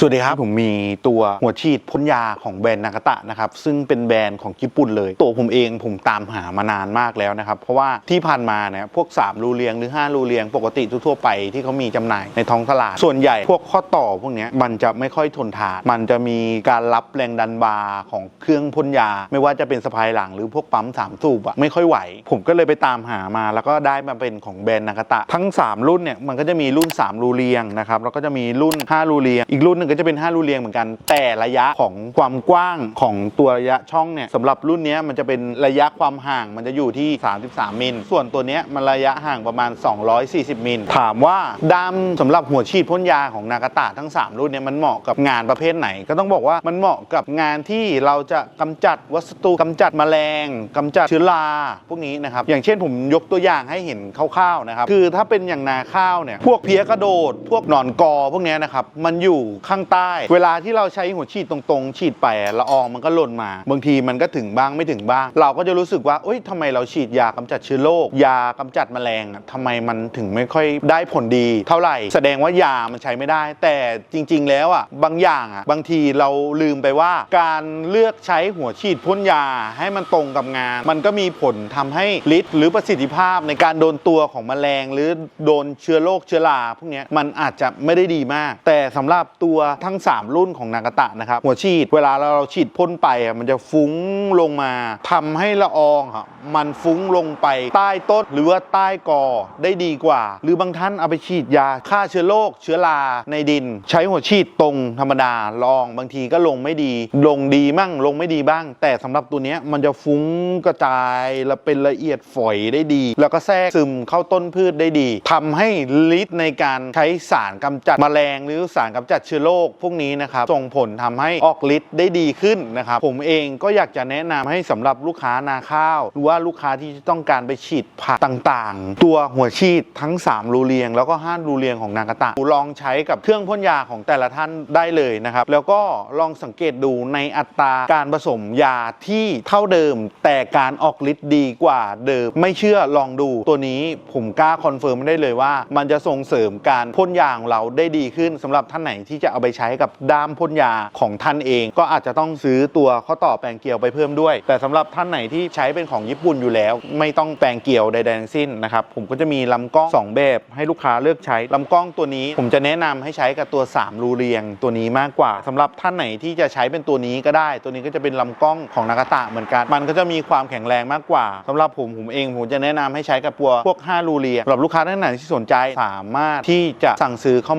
สวัสดีครับ ผมมีตัวหัวฉีดพ่นยาของแบรนด์นากาตะนะครับ ซึ่งเป็นแบรนด์ของญี่ปุ่นเลย ตัวผมเองผมตามหามานานมากแล้วนะครับ เพราะว่าที่ผ่านมาเนี่ยพวก 3 รูเรียงหรือ 5 รูเรียงปกติทั่วไปที่เขามีจำหน่ายในท้องตลาด ส่วนใหญ่พวกข้อต่อพวกนี้มันจะไม่ค่อยทนทาน มันจะมีการรับแรงดันบาร์ของเครื่องพ่นยา ไม่ว่าจะเป็นสะพายหลังหรือพวกปั๊มสามสูบอะไม่ค่อยไหว ผมก็เลยไปตามหามา แล้วก็ได้มาเป็นของแบรนด์นากาตะทั้ง 3 รุ่นเนี่ยมันก็จะมีรุ่น 3 รูเรียงนะครับแล้วก็จะมีรุ่น 5 รูเรียงอีกรุ่นนึ่งก็จะเป็น5รูเรียงเหมือนกัน แต่ระยะของความกว้างของตัวระยะช่องเนี่ยสำหรับรุ่นนี้มันจะเป็นระยะความห่างมันจะอยู่ที่ 33 มิล ส่วนตัวนี้มันระยะห่างประมาณ 240 มิล ถามว่าดำสำหรับหัวฉีดพ่นยาของนากาตะทั้ง 3 รุ่นเนี่ยมันเหมาะกับงานประเภทไหน ก็ต้องบอกว่ามันเหมาะกับงานที่เราจะกำจัดวัสดุกำจัดแมลงกำจัดเชื้อราพวกนี้นะครับอย่างเช่นผมยกตัวอย่างให้เห็นคร่าวๆนะครับคือถ้าเป็นอย่างนาข้าวเนี่ยพวกเพี้ยกระโดด พวกหนอนกอพวกนี้นะครับมันอยู่ข้างใต้ เวลาที่เราใช้หัวฉีดตรงๆ ฉีดไปละอองมันก็หล่นมา บางทีมันก็ถึงบ้างไม่ถึงบ้าง เราก็จะรู้สึกว่าเอ้ยทำไมเราฉีดยากำจัดเชื้อโรคยากำจัดแมลงอะทำไมมันถึงไม่ค่อยได้ผลดี เท่าไหร่ แสดงว่ายามันใช้ไม่ได้ แต่จริง ๆ แล้วอะบางอย่างอะบางทีเราลืมไปว่า การเลือกใช้หัวฉีดพ่นยาให้มันตรงกับงาน มันก็มีผลทำให้ฤทธิ์หรือประสิทธิภาพในการโดนตัวของแมลง หรือโดนเชื้อโรคเชื้อราพวกนี้มันอาจจะไม่ได้ดีมาก แต่สำหรับตัวทั้ง 3 รุ่นของนากาตะนะครับ หัวฉีดเวลาเราฉีดพ่นไปมันจะฟุ้งลงมาทำให้ละอองอะมันฟุ้งลงไปใต้ต้นหรือว่าใต้กอได้ดีกว่า หรือบางท่านเอาไปฉีดยาฆ่าเชื้อโรคเชื้อราในดิน ใช้หัวฉีดตรงธรรมดาลองบางทีก็ลงไม่ดี ลงดีมั่งลงไม่ดีบ้าง แต่สำหรับตัวนี้มันจะฟุ้งกระจายและเป็นละเอียดฝอยได้ดี แล้วก็แทรกซึมเข้าต้นพืชได้ดีทำให้ฤทธิ์ในการใช้สารกำจัดแมลงหรือสารกำจัดเชื้อโรคพวกนี้นะครับส่งผลทำให้ออกฤทธิ์ได้ดีขึ้นนะครับ ผมเองก็อยากจะแนะนำให้สำหรับลูกค้านาข้าว หรือว่าลูกค้าที่ต้องการไปฉีดผักต่างๆ ตัวหัวฉีดทั้ง 3 รูเรียง แล้วก็5รูเรียงของนากาตะลองใช้กับเครื่องพ่นยาของแต่ละท่านได้เลยนะครับ แล้วก็ลองสังเกตดูในอัตราการผสมยาที่เท่าเดิม แต่การออกฤทธิ์ดีกว่าเดิม ไม่เชื่อลองดูตัวนี้ผมกล้าคอนเฟิร์มได้เลยว่า มันจะส่งเสริมการพ่นยาของเราได้ดีขึ้นสำหรับท่านไหนที่จะเอาไปไปใช้กับด้ามพ่นยาของท่านเอง ก็อาจจะต้องซื้อตัวข้อต่อแปลงเกลียวไปเพิ่มด้วย แต่สำหรับท่านไหนที่ใช้เป็นของญี่ปุ่นอยู่แล้ว ไม่ต้องแปลงเกลียวใดๆทั้งสิ้นนะครับผมก็จะมีลำกล้องสองแบบให้ลูกค้าเลือกใช้ลำกล้องตัวนี้ ผมจะแนะนำให้ใช้กับตัว 3 รูเรียงตัวนี้มากกว่าสำหรับท่านไหนที่จะใช้เป็นตัวนี้ก็ได้ ตัวนี้ก็จะเป็นลำกล้องของนากาตะเหมือนกัน มันก็จะมีความแข็งแรงมากกว่าสำหรับผมผมเองผมจะแนะนำให้ใช้กับตัวพวก 5 รูเรียงสำหรับลูกค้าท่านไหนที่สนใจสามารถที่จะสั่งซื้อเข้า